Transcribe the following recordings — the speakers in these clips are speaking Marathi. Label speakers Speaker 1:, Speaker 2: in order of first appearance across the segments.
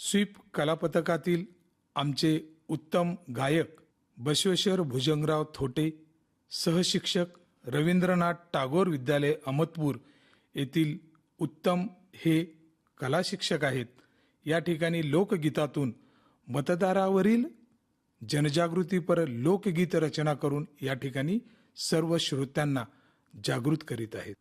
Speaker 1: स्वीप कलापथकातील आमचे उत्तम गायक बसवेश्वर भुजंगराव थोटे सहशिक्षक रवींद्रनाथ टागोर विद्यालय अहमदपूर येथील उत्तम हे कला शिक्षक आहेत. या ठिकाणी लोकगीतातून मतदारावरील जनजागृतीपर लोकगीत रचना करून या ठिकाणी सर्व श्रोत्यांना जागृत करीत आहेत.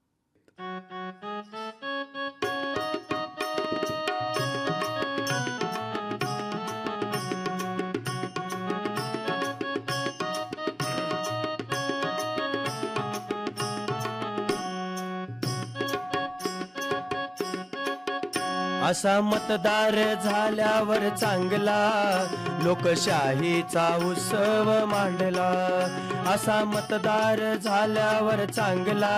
Speaker 2: असा मतदार झाल्यावर चांगला लोकशाहीचा उत्सव मांडला. असा मतदार झाल्यावर चांगला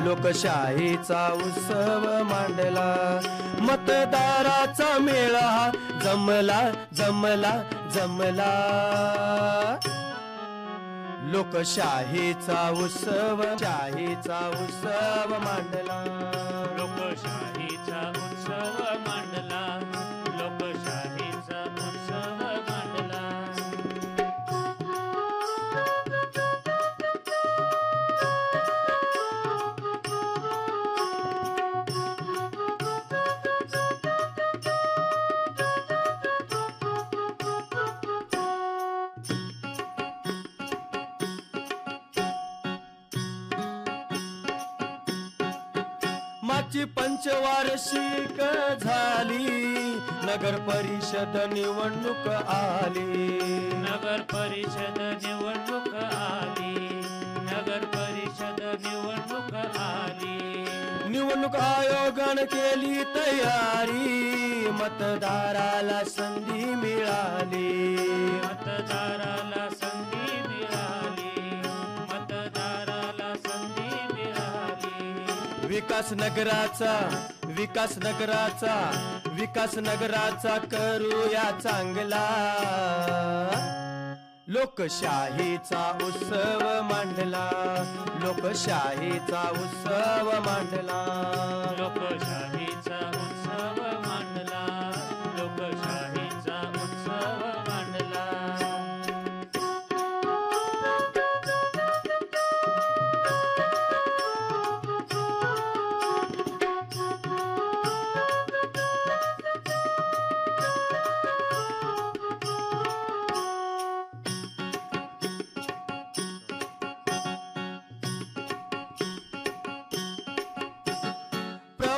Speaker 2: लोकशाहीचा उत्सव मांडला. मतदाराचा मेळा हा जमला जमला जमला. लोकशाहीचा उत्सव शाहीचा उत्सव मांडला.
Speaker 3: लोकशाही
Speaker 2: मागची पंचवार्षिक झाली. नगर परिषद निवडणूक आली.
Speaker 3: नगर परिषद निवडणूक आली. नगर परिषद निवडणूक आली.
Speaker 2: निवडणूक आयोगानं केली तयारी. मतदाराला संधी मिळाली.
Speaker 3: मतदाराला संधी
Speaker 2: विकास नगराचा विकास नगराचा विकास नगराचा करूया चांगला. लोकशाहीचा उत्सव मांडला लोकशाहीचा उत्सव मांडला.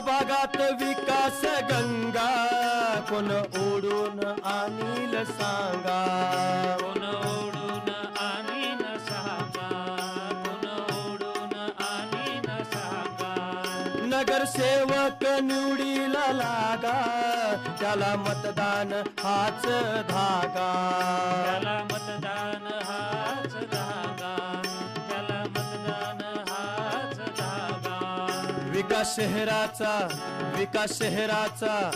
Speaker 2: प्रभागात विकास गंगा. कोण ओढून आणील सांगा.
Speaker 3: कोण ओढून आणि न सांगा. कोण ओढून आणि न सांगा
Speaker 2: नगरसेवक निवडीला लागा. त्याला मतदान हाच धागा.
Speaker 3: त्याला
Speaker 2: विकास शहराचा विकास शहराचा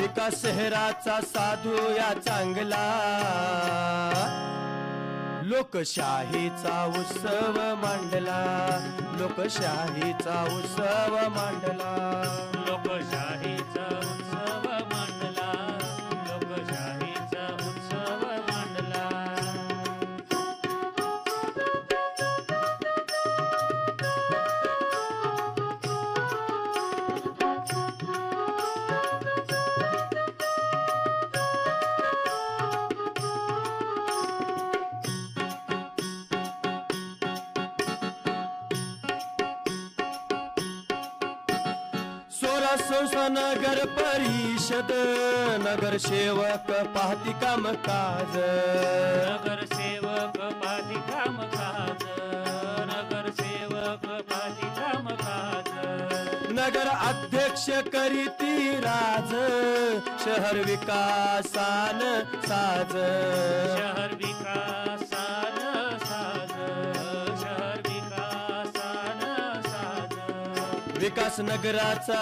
Speaker 2: विकास शहराचा साधू या चांगला. लोकशाहीचा उत्सव मांडला लोकशाहीचा उत्सव मांडला. लोकशाही नगर परिषद नगरसेवक पाहती काम काज.
Speaker 3: नगरसेवक पाठी काम काज. नगरसेवक पाठी काम काज.
Speaker 2: नगर अध्यक्ष करीती राज शहर विकासान साज.
Speaker 3: शहर विकासान
Speaker 2: विकास नगराचा